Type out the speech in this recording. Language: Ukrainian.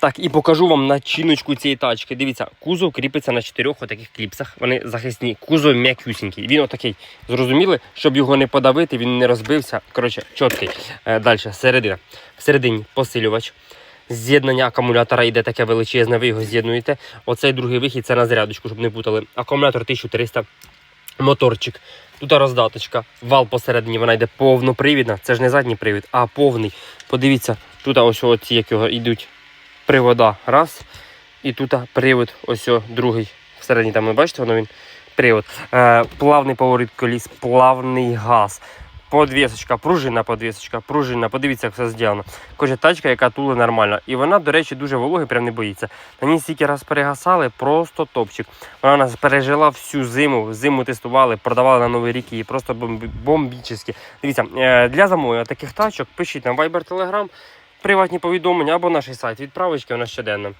Так, і покажу вам начиночку цієї тачки. Дивіться, кузов кріпиться на чотирьох отаких кліпсах. Вони захисні. Кузов м'якюсінький. Він отакий. Зрозуміли, щоб його не подавити, він не розбився. Коротше, чіткий. Е, Далі, середина. Всередині посилювач. З'єднання акумулятора йде таке величезне, ви його з'єднуєте. Оцей другий вихід це на зарядочку, щоб не путали. Акумулятор 1300, моторчик. Тут роздаточка, вал посередині, вона йде повнопривідна. Це ж не задній привід, а повний. Подивіться, тут ось оці, як його йдуть привода. Раз. І тут привод, ось другий. Всередині там, ви бачите, воно він привод. Е, плавний поворот коліс, плавний газ. Подвісочка, пружинна подвісочка, пружинна. Подивіться, як все зроблено. Кожа тачка, яка тули нормально. І вона, до речі, дуже вологи, прям не боїться. На ній стільки раз перегасали, просто топчик. Вона нас пережила всю зиму. Зиму тестували, продавали на Новий рік її просто бомбі- бомбічні. Дивіться, е, для замовлення таких тачок пишіть на Viber Telegram, приватні повідомлення або наш сайт. Відправочки у нас щоденно.